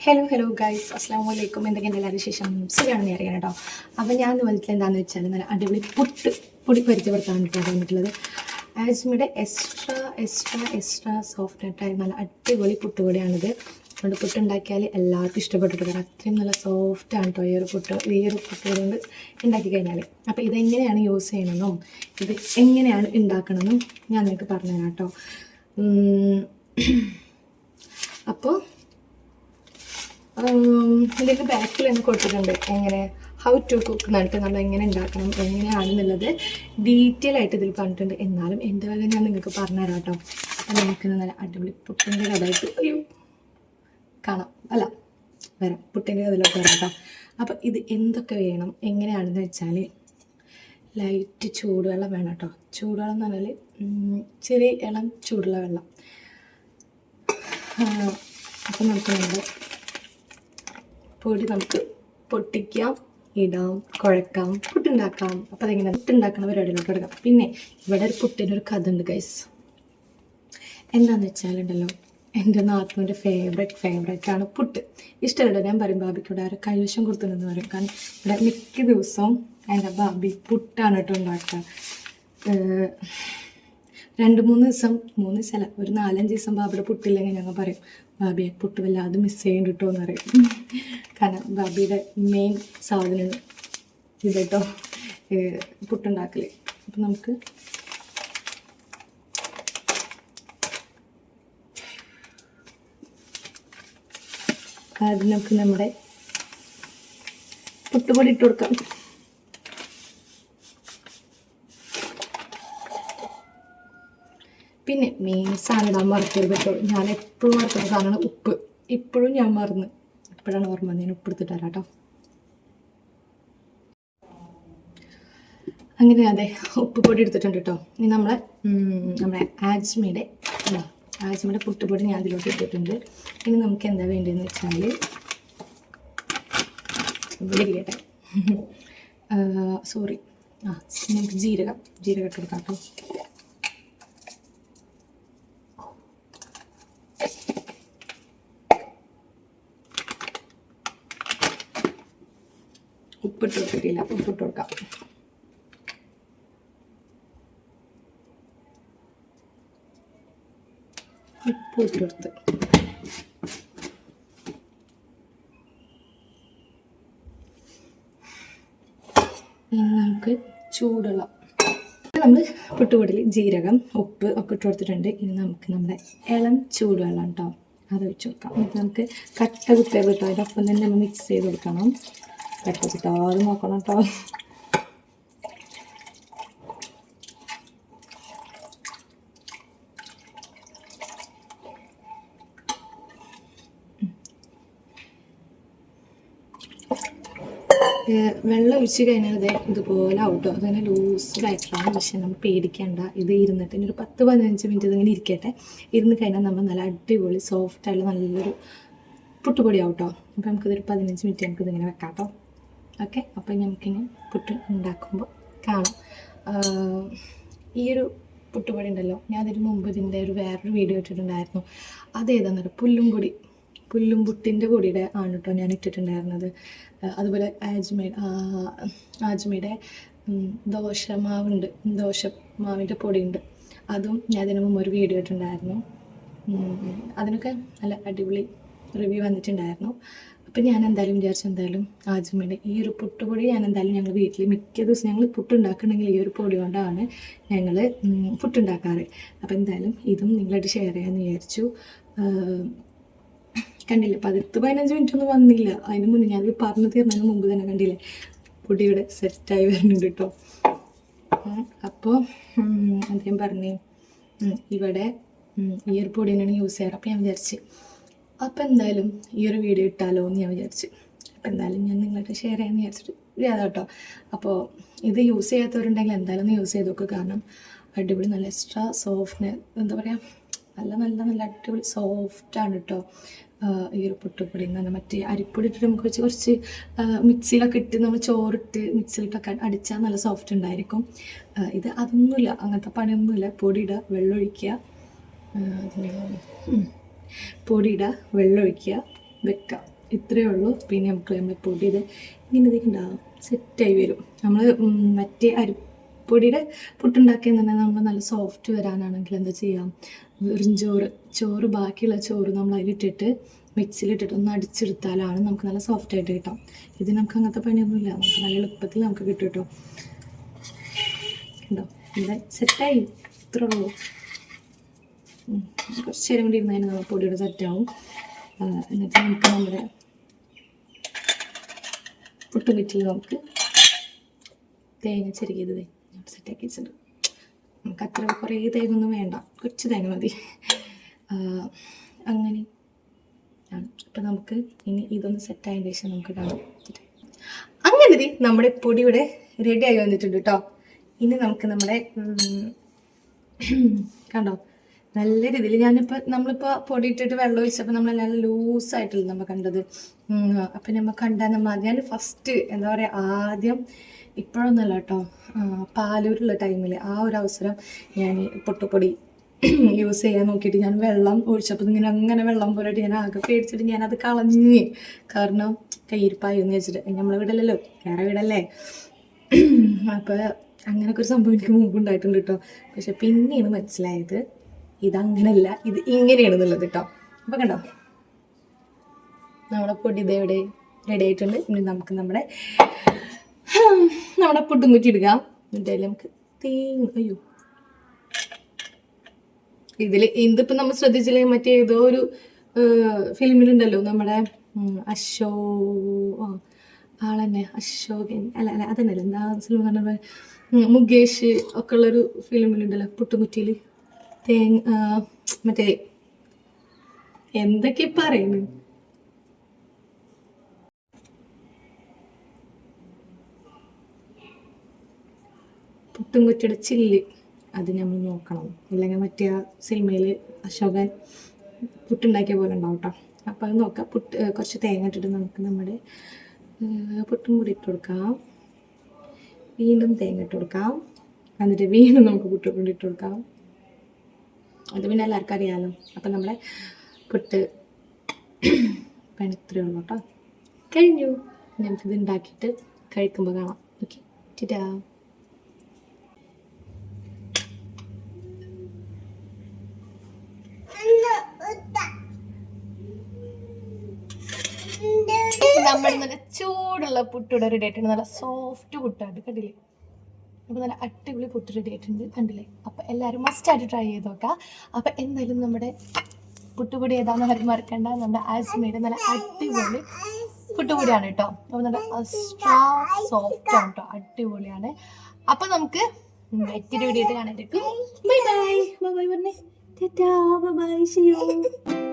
Hello hello guys അസ്സാം വലൈക്കും എന്തൊക്കെയാണ് എല്ലാവരും ശേഷം സുഖമാണെന്ന് അറിയാൻ കേട്ടോ. അപ്പം ഞാൻ വന്നിട്ടില്ല എന്താണെന്ന് വെച്ചാൽ നല്ല അടിപൊളി പുട്ട് പൊടി പരിചയപ്പെടുത്താൻ വേണ്ടിയിട്ടാണ് വന്നിട്ടുള്ളത്. ആസ്മിയുടെ എക്സ്ട്രാ എക്സ്ട്രാ എക്സ്ട്രാ സോഫ്റ്റ് ആയിട്ട് നല്ല അടിപൊളി പുട്ടുപൊടിയാണിത് അതുകൊണ്ട് പുട്ടുണ്ടാക്കിയാൽ എല്ലാവർക്കും ഇഷ്ടപ്പെട്ടിട്ട് വരാം അത്രയും നല്ല സോഫ്റ്റാണ് കേട്ടോ ഈ ഒരു പുട്ട്. ഈ ഒരു പുട്ട് കൊണ്ട് ഉണ്ടാക്കി കഴിഞ്ഞാൽ അപ്പോൾ ഇതെങ്ങനെയാണ് യൂസ് ചെയ്യണമെന്നും ഇത് എങ്ങനെയാണ് ഉണ്ടാക്കണമെന്നും ഞാൻ നിങ്ങൾക്ക് പറഞ്ഞുതരാം കേട്ടോ അപ്പോൾ ഇതിന്റെ ബാക്കിൽ തന്നെ കൊടുത്തിട്ടുണ്ട്. എങ്ങനെ ഹൗ ടു കുക്ക് എന്നിട്ട് നമ്മൾ എങ്ങനെ ഉണ്ടാക്കണം എങ്ങനെയാണെന്നുള്ളത് ഡീറ്റെയിൽ ആയിട്ട് ഇതിൽ പറഞ്ഞിട്ടുണ്ട്. എന്നാലും എന്റെ വക ഞാൻ നിങ്ങൾക്ക് പറഞ്ഞുതരാം കേട്ടോ അപ്പം നമുക്ക് നല്ല അടിപൊളി പുട്ടിന്റെ കഥയായിട്ട് അയ്യോ കാണാം. അല്ല വരാം. പുട്ടിന്റെ അതിലോട്ട് വരാം കേട്ടോ. അപ്പം ഇത് എന്തൊക്കെ വേണം? എങ്ങനെയാണെന്ന് വെച്ചാൽ ലൈറ്റ് ചൂടുവെള്ളം വേണം കേട്ടോ. ചൂടുവെള്ളം എന്ന് പറഞ്ഞാൽ ചെറിയ ഇളം ചൂടുള്ള വെള്ളം. അപ്പം നമുക്ക് വേണ്ട പൊടി നമുക്ക് പൊട്ടിക്കാം ഇടാം കുഴക്കാം പുട്ടുണ്ടാക്കാം. അപ്പം അതെങ്ങനെ? പുട്ടുണ്ടാക്കണ പരിപാടിയിലോട്ട് എടുക്കാം പിന്നെ ഇവിടെ ഒരു പുട്ടിനൊരു കഥ ഉണ്ട് ഗൈസ് എന്താണെന്ന് വെച്ചാലുണ്ടല്ലോ എന്റെ നാത്തുവിന്റെ ഫേവറേറ്റ് ഫേവറേറ്റ് ആണ് പുട്ട്. ഇഷ്ടമല്ല ഞാൻ പറയും ബാബിക്ക് ഇവിടെ ആരും കൈവശം കൊടുത്തുണ്ടെന്ന് പറയും. കാരണം ഇവിടെ മിക്ക ദിവസവും എന്റെ ബാബി പുട്ടാണ് കേട്ടോ ഉണ്ടാക്കുക. രണ്ട് മൂന്ന് ദിവസം മൂന്ന് ദിവസമല്ല ഒരു നാലഞ്ച് ദിവസം ബാബിയുടെ പുട്ടില്ലെങ്കിൽ ഞങ്ങൾ പറയും ബാബിയെ പുട്ട് വല്ലാതെ മിസ് ചെയ്യുന്നുണ്ട് കേട്ടോ എന്ന് പറയും. കാരണം ബാബിയുടെ മെയിൻ സാധനം ഇത് കേട്ടോ. പുട്ടുണ്ടാക്കൽ. അപ്പം നമുക്ക് ആദ്യം നമുക്ക് നമ്മുടെ പുട്ടുപൊടി ഇട്ട് കൊടുക്കാം. പിന്നെ മെയിൻ സാധനം ഇടാൻ മറക്കരുത് കേട്ടോ ഞാൻ എപ്പോഴും മറക്കുന്ന സാധനമാണ് ഉപ്പ്. ഇപ്പോഴും ഞാൻ മറന്ന്. ഇപ്പോഴാണ് ഓർമ്മ ഞാൻ ഉപ്പ് എടുത്തിട്ട് തരാം കേട്ടോ. അങ്ങനെ അതെ ഉപ്പ് പൊടി എടുത്തിട്ടുണ്ട് കേട്ടോ. ഇനി നമ്മളെ നമ്മുടെ ആജ്മയുടെ ഇതാ, ആജ്മയുടെ പുട്ടുപൊടി ഞാൻ അതിലോട്ട് ഇട്ടിട്ടുണ്ട്. ഇനി നമുക്ക് എന്താ വേണ്ടതെന്ന് വെച്ചാൽ ഇരിക്കട്ടെ സോറി ആ നമുക്ക് ജീരകം ജീരകം ഇട്ട് കൊടുക്കാം കേട്ടോ. ഉപ്പിട്ട് കൊടുത്തിട്ടില്ല ഉപ്പിട്ട് കൊടുക്കാം. ഉപ്പ് ഇട്ട് കൊടുത്ത് ഇനി നമുക്ക് ചൂടുള്ള നമ്മൾ പുട്ടുപൊടിയിൽ ജീരകം ഉപ്പ് ഒക്കെ ഇട്ട് കൊടുത്തിട്ടുണ്ട്. ഇനി നമുക്ക് നമ്മുടെ ഇളം ചൂടുവെള്ളം കേട്ടോ അത് ഒഴിച്ച് കൊടുക്കാം. എന്നിട്ട് നമുക്ക് കട്ട കുത്തിയത് കേട്ടോ. ഒപ്പം തന്നെ നമ്മൾ മിക്സ് ചെയ്ത് കൊടുക്കണം. കട്ട കുത്താതെ നോക്കണം കേട്ടോ വെള്ളം ഒഴിച്ച് കഴിഞ്ഞാൽ അത് ഇതുപോലെ ഔട്ടോ അതങ്ങനെ ലൂസിലായിട്ടാണ് പക്ഷേ നമ്മൾ പേടിക്കേണ്ട. ഇത് ഇരുന്നിട്ട് ഇനി ഒരു പത്ത് പതിനഞ്ച് മിനിറ്റ് ഇതിങ്ങനെ ഇരിക്കട്ടെ. ഇരുന്ന് കഴിഞ്ഞാൽ നമ്മൾ നല്ല അടിപൊളി സോഫ്റ്റ് ആയിട്ടുള്ള നല്ലൊരു പുട്ടുപൊടി ആവട്ടോ അപ്പോൾ നമുക്കിതൊരു പതിനഞ്ച് മിനിറ്റ് നമുക്കിതിങ്ങനെ വെക്കാം കേട്ടോ ഓക്കെ അപ്പോൾ നമുക്കിങ്ങനെ പുട്ട് ഉണ്ടാക്കുമ്പോൾ കാണാം. ഈ ഒരു പുട്ടുപൊടി ഉണ്ടല്ലോ. ഞാൻ അതിന് മുമ്പ് ഇതിന്റെ ഒരു വേറൊരു വീഡിയോ ഇട്ടിട്ടുണ്ടായിരുന്നു. അതേതാന്നൊരു പുല്ലും പൊടി പുല്ലും പുട്ടിന്റെ പൊടിയുടെ ആണ് കേട്ടോ ഞാൻ ഇട്ടിട്ടുണ്ടായിരുന്നത്. അതുപോലെ ആജ്മയുടെ ആജ്മയുടെ ദോശമാവുണ്ട് ദോശ മാവിന്റെ പൊടിയുണ്ട്. അതും ഞാൻ അതിന് മുമ്പ് ഒരു വീഡിയോ ഇട്ടിട്ടുണ്ടായിരുന്നു. അതിനൊക്കെ നല്ല അടിപൊളി റിവ്യൂ വന്നിട്ടുണ്ടായിരുന്നു. അപ്പം ഞാൻ എന്തായാലും വിചാരിച്ചു എന്തായാലും ആജ്മയുടെ ഈ ഒരു പുട്ടുപൊടി ഞാൻ എന്തായാലും ഞങ്ങൾ വീട്ടിൽ മിക്ക ദിവസം ഞങ്ങൾ പുട്ടുണ്ടാക്കണമെങ്കിൽ ഈ ഒരു പൊടി കൊണ്ടാണ് ഞങ്ങൾ പുട്ടുണ്ടാക്കാറ്. അപ്പോൾ എന്തായാലും ഇതും നിങ്ങളായിട്ട് ഷെയർ ചെയ്യാമെന്ന് വിചാരിച്ചു. കണ്ടില്ല? പതിനെട്ട് പതിനഞ്ച് മിനിറ്റ് ഒന്നും വന്നില്ല. അതിന് മുന്നേ ഞാനത് പറഞ്ഞു തീർന്നതിന് മുമ്പ് തന്നെ കണ്ടില്ലേ? പൊടിയുടെ സെറ്റായി വരുന്നുണ്ട് കേട്ടോ അപ്പോൾ അദ്ദേഹം പറഞ്ഞു ഇവിടെ ഇയർ പൊടി തന്നെയാണ് യൂസ് ചെയ്യാറ്. അപ്പോൾ ഞാൻ വിചാരിച്ച് അപ്പോൾ എന്തായാലും ഈ ഒരു വീഡിയോ ഇട്ടാലോ എന്ന് ഞാൻ വിചാരിച്ചു അപ്പോൾ എന്തായാലും ഞാൻ നിങ്ങളായിട്ട് ഷെയർ ചെയ്യാമെന്ന് വിചാരിച്ചിട്ട് ചെയ്യാം കേട്ടോ അപ്പോൾ ഇത് യൂസ് ചെയ്യാത്തവരുണ്ടെങ്കിൽ എന്തായാലും ഒന്ന് യൂസ് ചെയ്ത് നോക്കുക കാരണം അടിപൊളി നല്ല എക്സ്ട്രാ സോഫ്റ്റ്നെ എന്താ പറയുക നല്ല നല്ല നല്ല അടിപൊളി സോഫ്റ്റാണ് കേട്ടോ ഈ ഒരു പുട്ടുപൊടി എന്ന് പറഞ്ഞാൽ മറ്റേ അരിപ്പൊടി ഇട്ടിട്ട് നമുക്ക് വെച്ച് കുറച്ച് മിക്സിയിലൊക്കെ ഇട്ട് നമ്മൾ ചോറിട്ട് മിക്സിയിലിട്ടൊക്കെ അടിച്ചാൽ നല്ല സോഫ്റ്റ് ഉണ്ടായിരിക്കും. ഇത് അതൊന്നുമില്ല അങ്ങനത്തെ പണിയൊന്നുമില്ല. പൊടിയിടുക വെള്ളമൊഴിക്കുക. പൊടിയിടുക വെള്ളമൊഴിക്കുക വെക്കുക. ഇത്രയേ ഉള്ളൂ. പിന്നെ നമുക്ക് നമ്മൾ പൊടി ഇങ്ങനെ ഇതൊക്കെ ഉണ്ടാകും സെറ്റായി വരും. നമ്മൾ മറ്റേ അരിപ്പൊടിയുടെ പുട്ടുണ്ടാക്കിയെന്നുണ്ടെങ്കിൽ നമ്മൾ നല്ല സോഫ്റ്റ് വരാനാണെങ്കിൽ എന്താ ചെയ്യാം? വെറും ചോറ് ചോറ് ബാക്കിയുള്ള ചോറ് നമ്മൾ അതിലിട്ടിട്ട് മിക്സിയിലിട്ടിട്ട് ഒന്ന് അടിച്ചെടുത്താലാണ് നമുക്ക് നല്ല സോഫ്റ്റ് ആയിട്ട് കിട്ടാം. ഇത് നമുക്ക് അങ്ങനത്തെ പണിയൊന്നുമില്ല. നമുക്ക് നല്ല എളുപ്പത്തിൽ നമുക്ക് കിട്ടും കേട്ടോ. ഇവിടെ സെറ്റായി ഇത്ര ഉള്ളൂ. കുറച്ച് നേരം കൂടി ഇരുന്നതിന് നമ്മൾ പൊടിയുടെ സെറ്റാവും എന്നിട്ട് നമുക്ക് നമ്മുടെ പുട്ടുകുറ്റിൽ നമുക്ക് തേങ്ങ ചെറുകിയത് സെറ്റാക്കി വെച്ചിട്ടുണ്ട്. നമുക്ക് അത്ര കുറേ തേങ്ങൊന്നും വേണ്ട. കുറച്ച് തേങ്ങ മതി. അങ്ങനെ. അപ്പം നമുക്ക് ഇനി ഇതൊന്ന് സെറ്റായതിന് ശേഷം നമുക്ക് കാണാം. അങ്ങനെ നമ്മുടെ പൊടി ഇവിടെ റെഡി ആയി വന്നിട്ടുണ്ട് കേട്ടോ ഇനി നമുക്ക് നമ്മുടെ കണ്ടോ? നല്ല രീതിയിൽ ഞാനിപ്പോൾ നമ്മളിപ്പോൾ പൊടി ഇട്ടിട്ട് വെള്ളം ഒഴിച്ചപ്പോൾ നമ്മൾ നല്ല ലൂസായിട്ടല്ല നമ്മൾ കണ്ടത്. അപ്പം നമ്മൾ കണ്ടാൽ നമ്മൾ ഞാൻ ഫസ്റ്റ് എന്താ പറയുക ആദ്യം ഇപ്പോഴൊന്നല്ല കേട്ടോ. പാലൂരുള്ള ടൈമിൽ ആ ഒരു അവസരം ഞാൻ പൊട്ടുപൊടി യൂസ് ചെയ്യാൻ നോക്കിയിട്ട് ഞാൻ വെള്ളം ഒഴിച്ചപ്പോൾ ഇങ്ങനെ അങ്ങനെ വെള്ളം പോലെയിട്ട് ഞാൻ ആകെ പേടിച്ചിട്ട് ഞാനത് കളഞ്ഞ്. കാരണം കയ്യിരിപ്പായി എന്ന് വെച്ചിട്ട് നമ്മളെ വീടല്ലല്ലോ. വേറെ വീടല്ലേ? അപ്പോൾ അങ്ങനൊക്കെ ഒരു സംഭവം എനിക്ക് മുമ്പ് ഉണ്ടായിട്ടുണ്ട് കേട്ടോ. പക്ഷെ പിന്നെയാണ് മനസ്സിലായത് ഇതങ്ങനല്ല ഇത് ഇങ്ങനെയാണ് എന്നുള്ളത് കേട്ടോ. അപ്പം കണ്ടോ? നമ്മുടെ പൊടി ഇതെവിടെ റെഡി ആയിട്ടുണ്ട്. ഇനി നമുക്ക് നമ്മുടെ നമ്മുടെ പുട്ടും കുറ്റി എടുക്കാം. എന്തായാലും നമുക്ക് തേങ്ങ അയ്യോ. ഇതിൽ ഇതിപ്പോൾ നമ്മൾ ശ്രദ്ധിച്ചില്ലേ മറ്റേ ഏതോ ഒരു ഫിലിമിലുണ്ടല്ലോ നമ്മുടെ അശോ ആളന്നെ അശോകൻ അല്ല അല്ല അതന്നല്ല എന്താ സിനിമ പറഞ്ഞ മുകേഷ് ഒക്കെ ഉള്ളൊരു ഫിലിമിലുണ്ടല്ലോ പുട്ടുകുറ്റിയിൽ തേങ്ങ മറ്റേ എന്തൊക്കെ പറയുന്നു പുട്ടുംകുറ്റിയുടെ ചില്ല് അത് നമ്മൾ നോക്കണം. ഇല്ലെങ്കിൽ മറ്റേ ആ സിനിമയിൽ അശോകൻ പുട്ടുണ്ടാക്കിയ പോലെ ഉണ്ടാവും കേട്ടോ അപ്പോൾ അത് നോക്കാം. പുട്ട് കുറച്ച് തേങ്ങ ഇട്ടിട്ട് നമുക്ക് നമ്മുടെ പുട്ടും കൂടി ഇട്ട് കൊടുക്കാം. വീണ്ടും തേങ്ങ ഇട്ട് കൊടുക്കാം. എന്നിട്ട് വീണ്ടും നമുക്ക് പുട്ട് കൊണ്ട് ഇട്ട് കൊടുക്കാം. അത് പിന്നെ എല്ലാവർക്കും അറിയാമല്ലോ അപ്പം നമ്മുടെ പുട്ട് പണി ഉള്ളൂ കേട്ടോ കഴിഞ്ഞു. നമുക്കിത് ഉണ്ടാക്കിയിട്ട് കഴിക്കുമ്പോൾ കാണാം. ഓക്കെ. ടാ നമ്മുടെ നല്ല ചൂടുള്ള പുട്ടിവിടെ റെഡി ആയിട്ടുണ്ട് നല്ല സോഫ്റ്റ് പുട്ടാണ് കണ്ടില്ലേ? അപ്പോൾ നല്ല അടിപൊളി പുട്ട് റെഡി ആയിട്ടുണ്ട് കണ്ടില്ലേ? അപ്പോൾ എല്ലാവരും മസ്റ്റായിട്ട് ട്രൈ ചെയ്ത് നോക്കാം. അപ്പോൾ എന്തായാലും നമ്മുടെ പുട്ടുപൊടി ഏതാണെന്ന് ആരും മറക്കണ്ട. നമ്മുടെ ആസ്മയുടെ നല്ല അടിപൊളി പുട്ടുപൊടിയാണ് കേട്ടോ അപ്പോൾ നല്ല എക്സ്ട്രാ സോഫ്റ്റ് ആണ് കേട്ടോ അടിപൊളിയാണ്. അപ്പോൾ നമുക്ക് മറ്റൊരു വീഡിയോ കാണാൻ ബൈ ബൈ ബൈ പറഞ്ഞേ ബൈ ബൈ